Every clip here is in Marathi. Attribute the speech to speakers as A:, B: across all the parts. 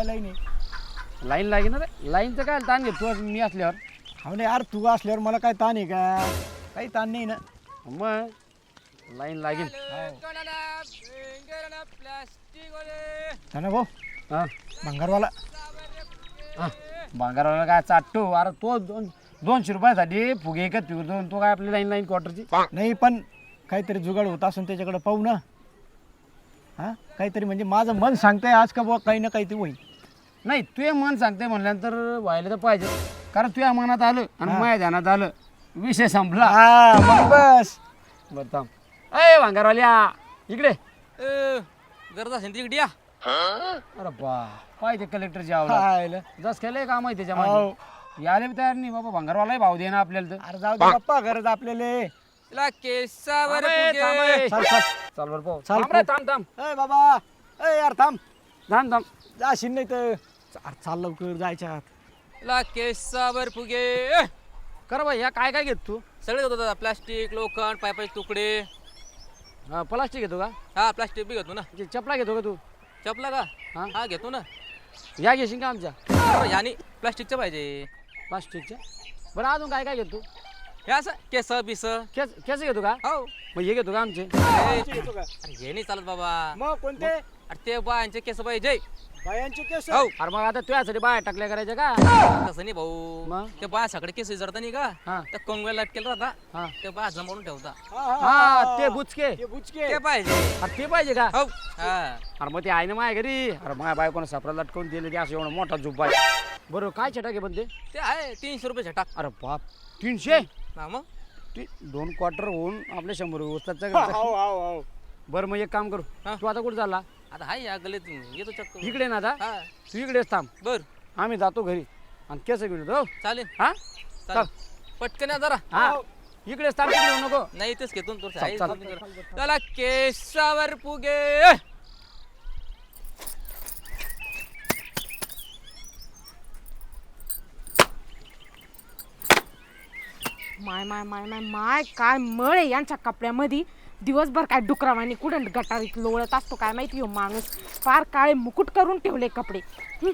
A: काय लाईन आहे?
B: लाईन लागेल ना रे? लाईनचं काय ताण घेतो मी असल्यावर?
A: हो नाही यार तू असल्यावर मला काय ताण आहे का? काही ताण नाही ना.
B: मग? लाईन लागेल.
A: ना भाऊ.
B: हा.
A: भंगारवाला.
B: हा. भांगारवाला काय चाटतो? अरे तो दोन दोनशे रुपयासाठी फुगे एकच पिऊ दोन तो काय आपली लाईन लाईन क्वार्टरची
A: नाही पण काहीतरी जुगाड होत असून त्याच्याकडे पाहू ना. हा? काहीतरी म्हणजे माझं मन सांगतंय आज का बुवा काही ना काही ते होईल.
B: नाही तुझे मन सांगते म्हणल्यानंतर व्हायला तर पाहिजे. कारण तुझ्या मनात आलं आणि
A: हा.
B: माझ्या ध्यानात आलं. विषय संपला.
A: हा मग बस.
B: बरं थांब. अय भांगारवाल्या इकडे.
C: गरज असेल तिकडे या.
B: अरे बा पाहिजे कलेक्टरची आवड
A: हायला.
B: जस केलंय काम आहे त्याच्या
A: हो.
B: मागे यायला बी तयार नाही बाबा भांगारवालाही भाव दे ना आपल्याला तर.
A: अरे जाऊ दे बाप्पा गरज आपल्याला
C: तिला केसावर
B: थांब, थांब, ए.
A: चाल चाल.
B: चाल बरं पाहू
A: चाल,
B: थांब रे, थांब थांब.
A: ए बाबा. ए यार थांब.
B: थांब थांब.
A: जाशील नाही तर अरे चाल लवकर जायच्या आत
C: तिला केसावर फुगे.
B: कर बाई या काय काय घेत तू?
C: सगळे घेतो दादा प्लास्टिक लोखंड पायपाचे तुकडे.
B: हा प्लास्टिक घेतो का?
C: हा प्लास्टिक बी घेतो ना.
B: चपला घेतो का तू?
C: चपला का?
B: हा?
C: हा घेतो ना.
B: या घेशील का आमच्या?
C: यानी प्लास्टिकचं पाहिजे.
B: प्लास्टिकच्या बरं अजून काय काय घेतो
C: हे असं केस बिस.
B: केस केस घेतो का?
C: हो.
B: मग हे घेतो का आमचे?
C: ए,
A: घेतो का
C: अरे हे नाही चालत बाबा.
A: मग कोणते?
C: अरे ते बायांचे केस पाहिजे.
A: बायांचे केस
C: हो.
B: अरे मग आता तुझ्यासाठी बाहेर टाकल्या करायच्या का?
C: तसं नाही भाऊ.
B: मग?
C: ते बाया सगळे केस जडता नाही का?
B: हा.
C: त्या लटकेल राहता.
B: हा.
C: ते बाया जमवून ठेवता.
B: हा ते बुचके.
A: ते बुचके.
C: ते पाहिजे.
B: अरे ते पाहिजे का?
C: हो. हा.
B: अरे मग ते आहे ना माझ्या घरी. अरे माझ्या बायकोनं सापडा लटकवून दिले ते असं एवढा मोठा झुब्बा आहे. बरं काय छटाक आहे पण ते?
C: ते आहे तीनशे रुपये टाक
B: अरे बाप तीनशे?
C: हा मग?
B: ती दोन क्वार्टर होऊन आपले शंभर
A: हाव.
B: बरं मग एक काम करू.
C: हा.
B: तू आता कुठं चालला?
C: आता हाय या गलीत येतो चक्कर
B: इकडे ना आता.
C: हा.
B: तू इकडेच थांब.
C: बर.
B: आम्ही जातो घरी. आणि केस घेऊन येतो हो.
C: चालेल.
B: हा?
C: चालेल. पटकन या जरा.
B: हा. इकडेच थांब तिकडे येऊ नको.
C: नाही तेच घेतो ना तो
B: चाल, चाल.
C: त्याला केसावर पुगे
D: माय माय माय माय माय काय मळ आहे यांच्या कपड्यामध्ये? दिवसभर काय डुकरावानी कुठं गटारीत लोळत असतो काय माहिती हो माणूस? फार काळे मुकुट करून ठेवले कपडे. हं.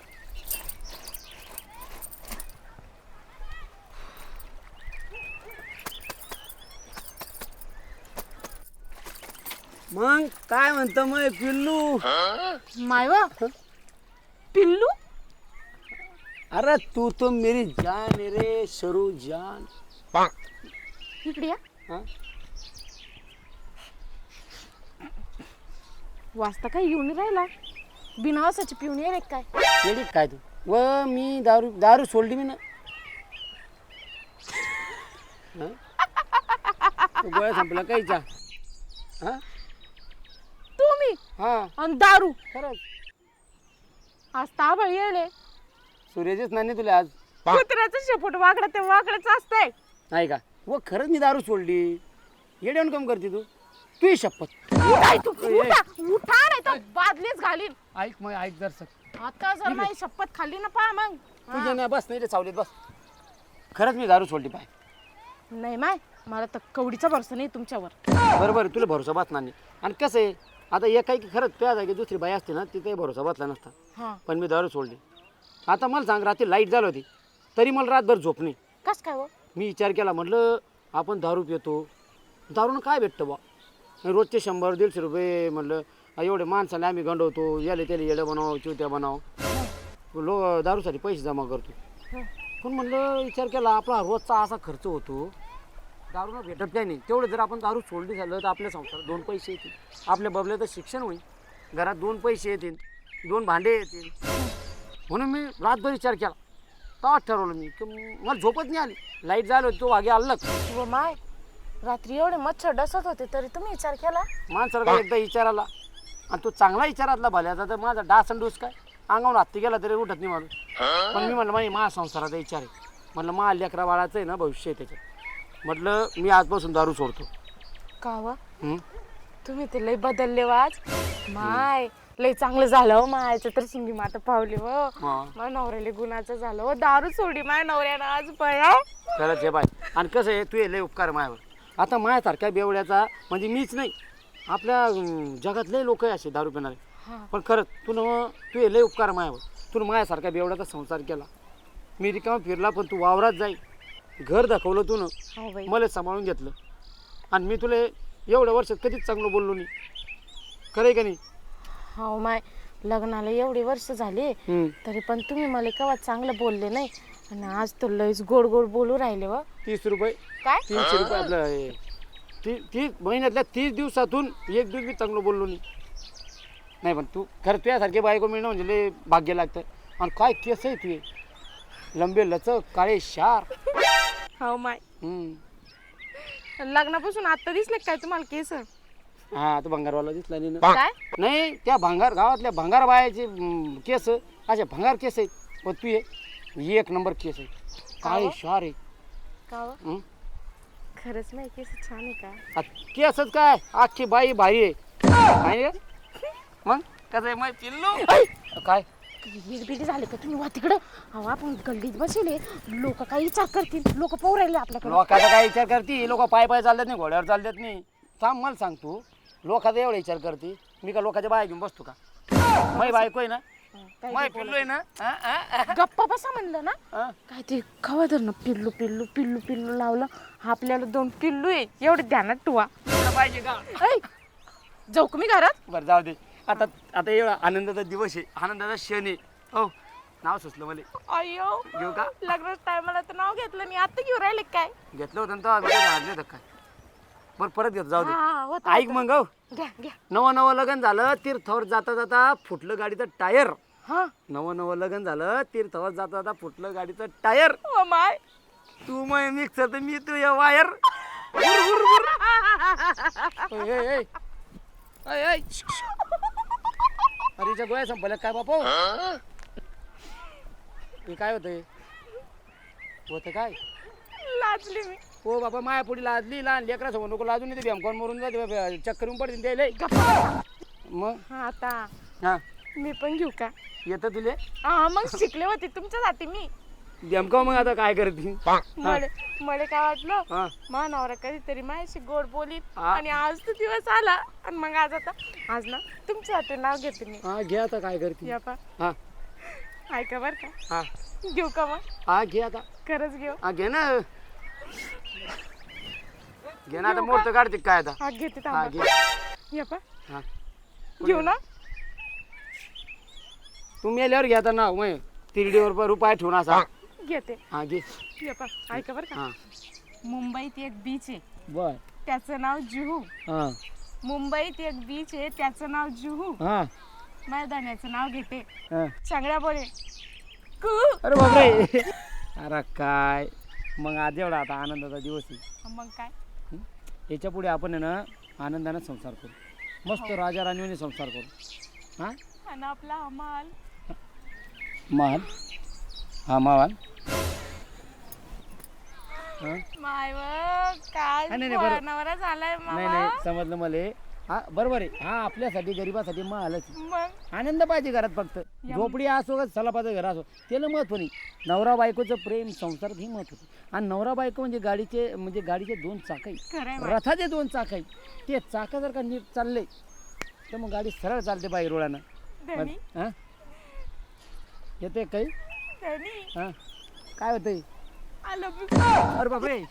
B: मग काय म्हणतो मग पिल्लू?
D: माय व? पिल्लू?
B: अरे तू तो मेरी जान है रे शरू जान.
D: इकडे या.
B: हा?
D: वाजता काय येऊन राहिला? बिनावासाची पिऊन ये रे काय?
B: येडी काय तू? व मी दारू दारू सोडली मी ना. हा? तो गोळ्या संपला काहीचा हा?
D: तुम्ही
B: हा.
D: आणि दारू?
B: खरंच.
D: आज ताबळ येले
B: सूर्याचेच नाही तुला आज.
D: कुत्र्याचं शेपूट वाकडं ते वाकडच असतंय.
B: नाही का? व खरंच मी दारू सोडली. येड्यावर काम करते तू. तू शपथ.
D: उठाय तू उठा उठा नाही तर बादलीच घालीन.
B: ऐक मग ऐक जर
D: आता जर माझी शपथ खाल्ली ना पहा मग.
B: तुझ्या नाही बस नाही रे सावलीत बस. खरंच मी दारू सोडली पाय.
D: नाही माय मला तर कवडीचा भरोसा नाही तुमच्यावर.
B: बरं बरं तुला भरोसा बसणार नाही. आणि कसं आहे आता एक काही खरंच तुझ्या जागी दुसरी बाई असते ना तिथे भरोसा बसला नसता.
D: हा.
B: पण मी दारू सोडली. आता मला सांग रात्री लाइट झाली होती. तरी मला रातभर झोप नाही.
D: कस काय हो?
B: मी विचार केला म्हटलं आपण दारू पितो. दारूनं काय भेटतं बा रोजचे शंभर दीडशे रुपये म्हटलं आ, एवढे माणसाला आम्ही गंडवतो. याले त्याला येडं बनाव चिवत्या बनाव. लो दारूसाठी पैसे जमा करतो. पण म्हणलं विचार केला आपला रोजचा असा खर्च होतो. दारूनं भेटत काही नाही. तेवढं जर आपण दारू सोडली झालं तर आपल्या संसारात दोन पैसे येतील. आपल्या बबल्याचं शिक्षण होईल. घरात दोन पैसे येतील. दोन भांडे येतील. म्हणून मी रातभर विचार केला. तेव्हा ठरवलं मी की मला झोपच नाही आली. लाइट झालं होती तो वागे आलक
D: व माय रात्री एवढे मच्छर डसत होते तरी तुम्ही विचार केला?
B: माणसाला काय एकदा विचार आला आणि तो चांगला विचारातला भल्याचा तर माझा डास आणि डूस काय? अंगावर हत्ती गेला तरी उठत नाही माणूस. पण मी म्हणलं माझी मा संसाराचा विचार आहे. म्हणलं मा लेकरा बाळाचं आहे ना भविष्य आहे त्याच्यात. म्हटलं मी आजपासून दारू सोडतो.
D: का व?
B: हं?
D: तुम्ही ते लय बदलले व आज? माय लय चांगलं झालं हो मायचं तर शिंगी माता पावली व.
B: हा.
D: माझ्या नवऱ्याला गुणाचं झालं हो दारू सोडी माझ्या नवऱ्यानं आज बया.
B: खरंच आहे बाय आणि कसं आहे तू हे लय उपकार मायावर. आता माझ्यासारख्या बेवड्याचा म्हणजे मीच नाही. आपल्या अं, जगात लय लोक असे दारू पिणारे. पण खरंच तू न तू हे लय उपकार मायावर. तू माझ्यासारखा बेवड्याचा संसार केला. मी रिकामा फिरला पण तू वावरात जाई घर दाखवलं तू न
D: हो बाई.
B: मला सांभाळून घेतलं. आणि मी तुला एवढ्या वर्षात कधीच चांगलं बोललो नाही. खरं आहे का नाही?
D: हो माय लग्नाला एवढी वर्ष झाली.
B: हम्म.
D: तरी पण तुम्ही मला केव्हा चांगलं बोलले नाही? आणि आज तर लयच गोड गोड बोलू राहिले व.
B: तीस रुपये.
D: काय?
B: तीनशे रुपये आपलं हे. ती तीस महिन्यातल्या तीस दिवसातून एक दिवस बी चांगलं बोललो नाही. नाही पण तू खरं तुझ्यासारखे बायको मिळणं म्हणजे लय भाग्य लागतं. आणि काय केस आहे ते? लंबे लचक काळे शार.
D: हो माय.
B: हम्म.
D: लग्नापासून आता दिसले काय तुम्हाला केस?
B: हा तो भंगारवाला दिसला नाही ना.
D: काय?
B: नाही त्या भंगार गावातल्या भंगार बायाचे हम्म, केस असे भंगार केस आहेत. पण तू ये. एक नंबर केस आहे. काय? शार आहे.
D: का?
B: हं?
D: खरंच नाही केस छान आहे का?
B: आ, केसच काय? अख्खी बाई भारी आहे. का? मग? कसं आहे मग पिल्लू काय?
D: बिडी झाले का तुम्ही? वा तिकडं. अहो आपण गल्लीत बसले. लोक काही विचार करतील. लोक पाहू राहिले आपल्याकडे.
B: लोकांचा काय विचार करते लोक पाय पाय चालतात नाही घोड्यावर चालतात नाही. सांग मला सांग तू. लोकांचा एवढा विचार करते मी का लोकांच्या बाया घेऊन बसतो का? मै बायको आहे ना?
D: काही
B: मै
D: बी
B: पिल्लू. आहे ना? हा, हा, हा,
D: गप्पा बसा म्हणलं ना.
B: हा.
D: काय ते खवा धरणं पिल्लू पिल्लू पिल्लू पिल्लू लावलं. आपल्याला दोन पिल्लू आहे. एवढे ध्यानात ठेवा.
B: तुला पाहिजे का?
D: ऐ, जाऊ का मी घरात?
B: बरं जाऊ दे. आता आता एवढा आनंदाचा दिवस आहे. आनंदाचा क्षण आहे. हो नाव सुचलं मला.
D: अयो
B: घेऊ का?
D: लग्नाच्या टायमाला तर नाव घेतलं नाही आता घेऊ राहिले काय?
B: घेतलं होतं ना तो आम्ही हारले होतं काय? बरं परत घेतो जाऊ दे.
D: हा, होतं,
B: ऐक. मग हो.
D: घ्या घ्या.
B: नवं नवं लग्न झालं तीर्थावर जाता जाता फुटलं गाडीचं टायर.
D: हा?
B: नवं नवं लग्न झालं तीर्थावर जाता जाता फुटलं गाडीचं टायर.
D: Oh my.
B: तू मग मिक्सर तर मी तू या वायर. अरेच्या गोळ्या संपल्या काय बापा? हे? काय होतंय? होतं काय?
D: लाजली मी.
B: हो बाबा माया पुढे लाजली लहान लेकरा समोर नको लाजून येते भ्यामकॉन मरून जाते चक्कर येऊन पडते
D: गप्पा.
B: मग?
D: हा आता.
B: हा.
D: मी पण घेऊ का?
B: येतं तुले?
D: हा मग शिकले होते. तुमच्यासाठी मी.
B: भ्यामका मग आता काय करते
D: मले मले काय वाटलं?
B: हा.
D: मा नवरा कधीतरी माझ्याशी गोड बोलीत
B: हा.
D: आणि आज तो दिवस आला. आणि मग आज आता आज ना तुमच्यासाठी नाव घेते मी.
B: हा घे आता काय करते.
D: या पा.
B: हा.
D: ऐका बर का.
B: हा.
D: घेऊ का मग?
B: हा घे आता.
D: खरंच घेऊ?
B: हा घे ना. घे ना आता मोठं काढते काय आता?
D: हा घेते
B: हा
D: थांबा
B: घे.
D: या पा.
B: हा.
D: घेऊ ना.
B: तू मेल्यावर घे आता ना मग. तिरडीवर रुपये ठेवून असा.
D: घेते.
B: हा घे.
D: या ऐका बर का.
B: हा.
D: मुंबईत एक बीच आहे.
B: बर.
D: त्याचं नाव जुहू.
B: हा.
D: मुंबईत एक बीच आहे त्याचं नाव जुहू.
B: हा.
D: मैदानाचं नाव घेते.
B: हा.
D: चांगल्या बोले कू.
B: अरे बापरे. अरे काय. मग आज एवढा आता आनंदाचा दिवस आहे.
D: मग काय?
B: याच्यापुढे आपण आहे ना आनंदाने संसार करू. मस्त राजा राणीने संसार करू. हा?
D: आणि आपला हमाल
B: महाल हा हा?
D: माय काय
B: नाही, नाही, बरोबर.
D: नवरा झालाय
B: नाही
D: मामा.
B: नाही समजलं मला. हा बरोबर आहे. हा आपल्यासाठी गरिबासाठी महालच
D: मग?
B: आनंद पाहिजे घरात फक्त. झोपडी असो का सलापाचं घर असो त्याला महत्त्व नाही. नवरा बायकोचं प्रेम संसार हे महत्त्व आणि नवरा बायको म्हणजे गाडीचे म्हणजे गाडीचे दोन
D: खरंय बा.
B: रथाचे दोन चाकही ते चाक जर का नीट चालले तर मग गाडी सरळ चालते बाई रोडानं.
D: धनी?
B: हा? येते काही? हा? काय होतंय?
D: आय लव्ह यू
B: अरे बापरे.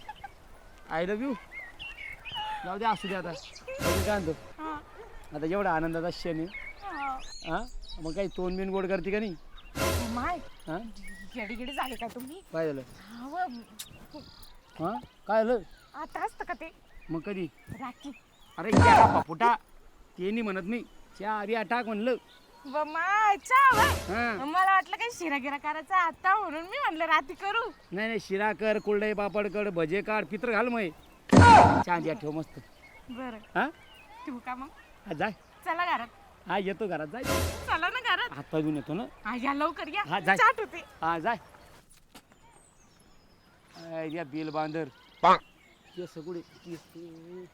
B: आय लव्ह यू जाऊ दे असू दे आता. जाऊ दे, काय म्हणतो?
D: हा.
B: आता एवढा आनंदाचा क्षण आहे.
D: हा.
B: हा? मग काही तोंड बिन गोड करते का नाही?
D: माय.
B: हा?
D: झाले का तुम्ही?
B: काय झालं?
D: हा व,
B: हा? काय झालं?
D: आता असतं का ते?
B: मग कधी?
D: राखी
B: अरे पापुटा ते नाही म्हणत मी. चहा आधी टाक म्हणलं.
D: माय.
B: हा.
D: मला वाटलं काही शिरा गिरा करायचा आता म्हणून मी म्हणलं रात्री करू.
B: नाही नाही शिरा कर कुरडई पापड कर भजे काढ पित्र घाल मग. चहा द्या ठेव मस्त.
D: बरं.
B: हा?
D: ठेवू का मग?
B: हा, जाय.
D: चला घरात.
B: हा येतो घरात जाय.
D: चला ना घरात.
B: हात धुवून येतो ना?
D: हा या लवकर या.
B: हा, जाय.
D: चाट होते.
B: हा जाय. आय, या बिल बांधर. ये सगळे केस.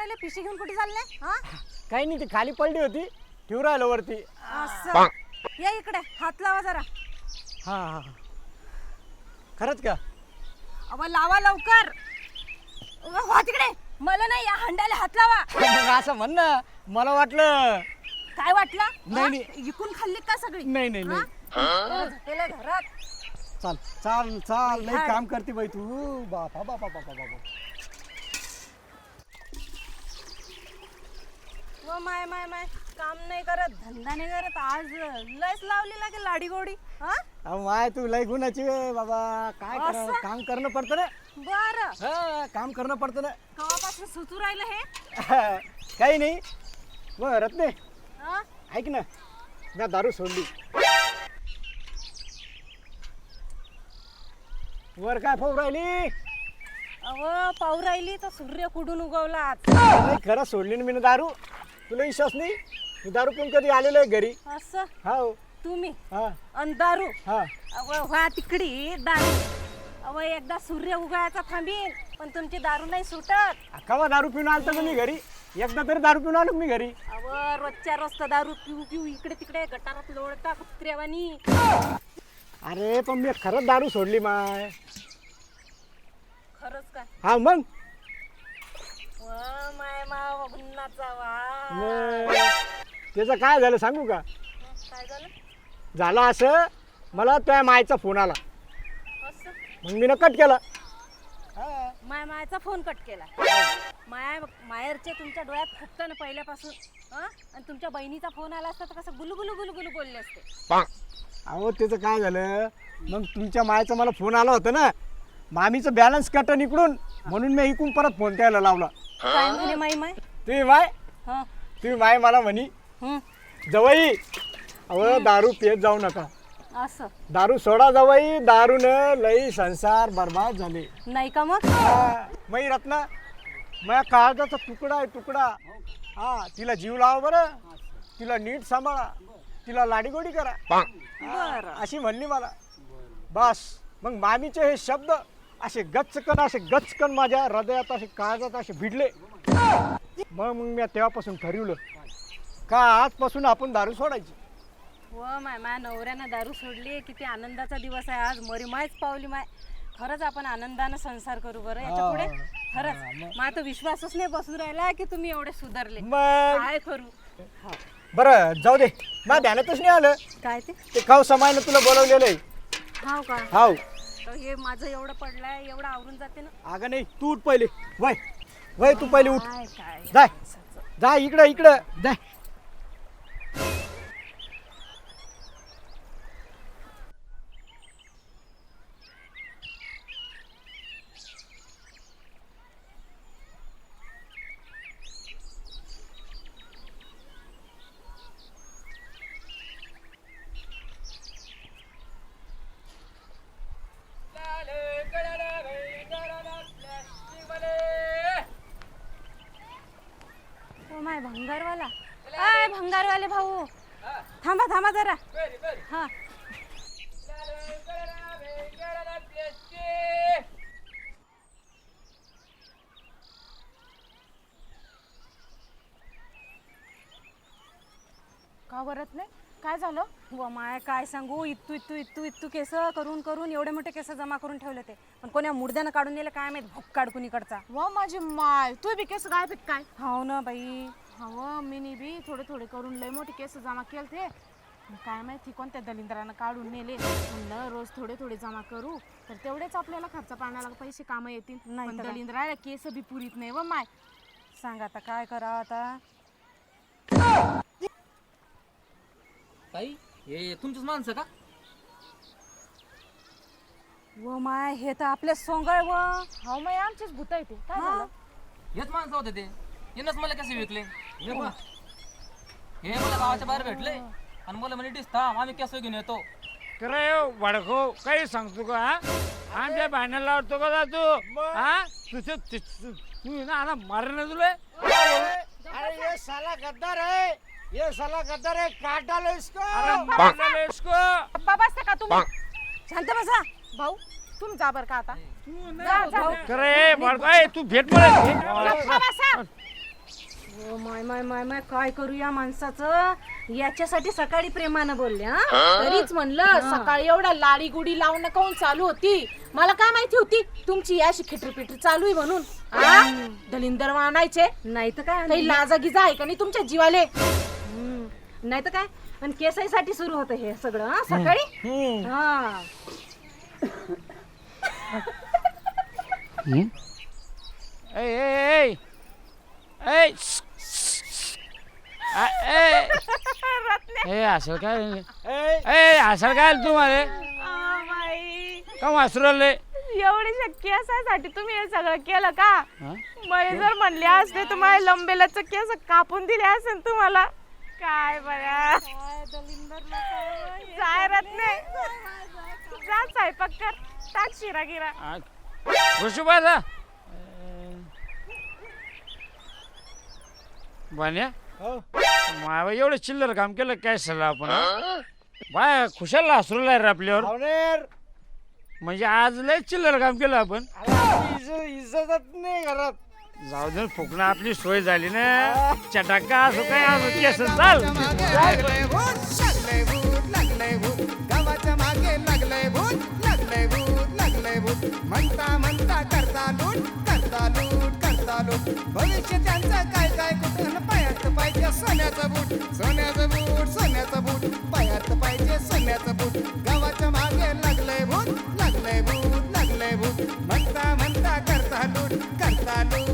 E: राहिले? पिशी घेऊन कुठे चालले? हा?
A: काही नाही ती खाली पडली होती. ठेवू राहिलो वरती.
E: असं. या इकडे. हात लावा जरा.
A: हा हा हा. खरंच का?
E: अव लावा लवकर. अव, तिकडे. मला नाही या हंड्याला हात लावा.
A: मग असं म्हण ना. मला वाटलं.
E: काय वाटलं?
A: नाही,
E: हा?
A: नाही.
E: इकून खाल्ली का सगळी?
A: नाही नाही नाही.
E: हा? झोपेला घरात.
A: चाल चाल चाल. नाही काम करते बाई तू. बापा बापा बापा बापा.
E: व माय माय माय. काम नाही करत धंदा नाही करत. आज लयच लावली लागे लाडी गोडी हा?
A: अहो माय तू लय गुणाची आहे बाबा. काय करा
E: असं?
A: काम करणं पडतं ना.
E: बर.
A: हा काम करणं पडतं ना.
E: कवापासून सुचू राहिलं हे?
A: काही नाही. मग रत्ने.
E: हा?
A: ऐक ना. मी दारू सोडली. वर काय फोन राहिली?
E: अव पाऊ राहिली तर सूर्य कुडून उगवला? आज
A: नाही खरं सोडली ना मी दारू. तुला विश्वास नाही? मी दारू पिऊन कधी आलेलो आहे घरी.
E: असं?
A: हो
E: तुम्ही?
A: हा.
E: अन दारू?
A: हा.
E: अव व्हा तिकडी दारू. अव एकदा सूर्य उगायचा थांबीन पण तुमची दारू नाही सुटत.
A: कवा दारू पिऊन आलतो का मी घरी? एकदा तरी दारू पिऊन आलो का मी घरी.
E: अव रोजच्या रोज तर दारू पिऊ पिऊ इकडे तिकडे गटारात लोळता कुत्र्यावानी.
A: अरे पण मी खरंच दारू सोडली माय.
E: खरंच काय?
A: हा मग?
E: वा माय माव गुन्नाचा वा
A: मग त्याचं काय झालं सांगू का?
E: काय झालं?
A: झालं असं मला त्या मायचा फोन आला.
E: असं?
A: मग मी कट केला.
E: माय मायाचा फोन कट केला. माया मायरचे तुमच्या डोळ्यात फुटतं ना पहिल्यापासून हा? आणि तुमच्या बहिणीचा फोन आला असता तर कसं गुलू गुलू गुलू गुलू बोलले असते.
A: अहो त्याचं काय झालं? मग तुमच्या मायचा मला फोन आला होता ना? मामीचं बॅलन्स कटन इकडून म्हणून मी इकडून परत फोन त्याला लावला.
E: काय म्हणे माई माय
A: तुम्ही माय
E: हा.
A: तुम्ही माय मला म्हणी
E: हं,
A: जवाई अहो दारू पियत जाऊ नका.
E: असं.
A: दारू सोडा जवाई दारून लई संसार बर्बाद झाले.
E: नाही का मग?
A: हा, मै रत्ना माझ्या काळजाचा तुकडा आहे तुकडा. हा तिला जीव लावा बरं. तिला नीट सांभाळा. तिला लाडीगोडी करा.
E: बरं
A: अशी म्हणली मला. बस. मग मामीचे हे शब्द असे गचकन असे गचकन माझ्या हृदयात असे काळजात असे भिडले. मग मग मी तेव्हापासून ठरवलं का आजपासून आपण दारू सोडायची?
E: व माय माय नवऱ्यानं दारू सोडली किती आनंदाचा दिवस आहे आज. मरी मायच पावली माय. खरंच आपण आनंदानं संसार करू बरं. याच्यापुढे खरंच. मला तर विश्वासच नाही बसून राहिला की तुम्ही एवढे सुधारले.
A: मग?
E: काय करू?
A: बरं जाऊ दे. मला ध्यानातच नाही आलं.
E: काय ते?
A: ते खाऊ समायनं तुला बोलवलेलं आहे
E: हाव का?
A: हाव.
E: हे माझं एवढं पडलंय एवढं आवरून जाते ना.
A: अगं नाही तू उठ पहिले. वय वय तू पहिले उठ.
E: काय काय
A: जाय. जा इकडं इकडं. जाय
E: ओ माय भंगारवाला आय भंगारवाले भाऊ थांबा थांबा जरा. हा. का वरत नाही? काय झालं? व माय काय सांगू? इत्तू इत्तू इत्तू इत्तू केस करून करून एवढे मोठे केस जमा करून ठेवले ते. पण कोण्या मुर्द्यानं काढून नेले काय माहीत? भोक काढकून इकडचा
D: वा माझी माय तू बी केस काय पित काय?
E: हो ना बाई.
D: हवं मी बी थोडे थोडे करून लय मोठे केस जमा केलते. मग काय माहिती कोणत्या दलिंद्रानं काढून नेले. म्हणलं रोज थोडे थोडे जमा करू. तर तेवढेच आपल्याला खर्च पाण्याला पैसे काम येतील.
E: नाही
D: पण
E: तर काय.
D: दलिंद्राला केस बी पुरीत नाही व माय.
E: सांग आता काय करा आता?
C: ताई हे तुमचीच माणसं का?
E: व माय हे तर आपले सोंगळ व.
D: हो माय आमचेच भूत आहे ते. काय. झालं?
C: हेच माणसं होते ते. येणच मला कसे विकले? हे पहा. हे मला गावाच्या बाहेर भेटले आणि मला म्हणे डिस थांब आम्ही केस घेऊन येतो.
F: करे वडको काही सांगतो का हा? आमच्या भांडण लावतो का जा तू हा? तुझं तू तू ना आला मारण तुला?
A: अरे ये साला गद्दार है ये साला गद्दार है काट डालो इसको
F: अरे मारलेलं इसको
D: पप्पा बसते का तुम्ही? शांत बसा. भाऊ तुम्ही जा बरं का आता. जा, जा.
F: करे वडको ए, तू भेट मला.
D: बसा.
E: हो माय माय माय माय. काय करू या माणसाचं? याच्यासाठी सकाळी प्रेमानं बोलले हा?
D: तरीच म्हणलं सकाळी एवढा लाडी गुडी लावून काऊन चालू होती? मला काय माहिती होती? तुमची अशी खिटरी पिटरी चालू आहे म्हणून. आ? दलिंदर आणायचे
E: नाही तर काय
D: काही लाजा गिजा आहे का नाही तुमच्या जीवाले?
E: नाही तर काय? पण केसाईसाठी सुरू होतं हे सगळं हा सकाळी? हा.
B: ए ए ए ए. आ- ए. ए असं काय? ए. असं काय तुम्हाला? का वासरले
D: एवढी शक्य असासाठी तुम्ही हे सगळं केलं का?
B: हा?
D: मला जर म्हणले असते तुम्हाला लंबेलाच केस कापून दिले असेल तुम्हाला. काय बघा जाहिरात नाही जा स्वयंपाक कर. टाक शिरा गिरा.
B: ऋषुबाला बान्या. मावा एवढं चिल्लर काम केलं काय सल्ला आपण हा? बाय खुशाल हसरूला रे आपल्यावर. म्हणजे आज लय चिल्लर काम केलं आपण.
A: इज्जत इज्जतच नाही घरात.
B: जाऊ दे फुकणं आपली सोय झाली ना. चटाका असो काय असो केस चाल.
G: लागलंय भूत लागलंय भूत लागलंय भूत. गावाच्या मागे लागलंय भूत लागलंय भूत. टाकलंय भूत म्हणता म्हणता करता लूट करता लूट करता लूट. भविष्य त्यांचं काय काय कुठून पायात पाहिजे सोन्याचं बूट सोन्याचं बूट सोन्याचं बूट. पायात पाहिजे सोन्याचं बूट. गावाच्या मागे लागले भूत लागले भूत लागले भूत म्हणता म्हणता करता लूट करता लूट.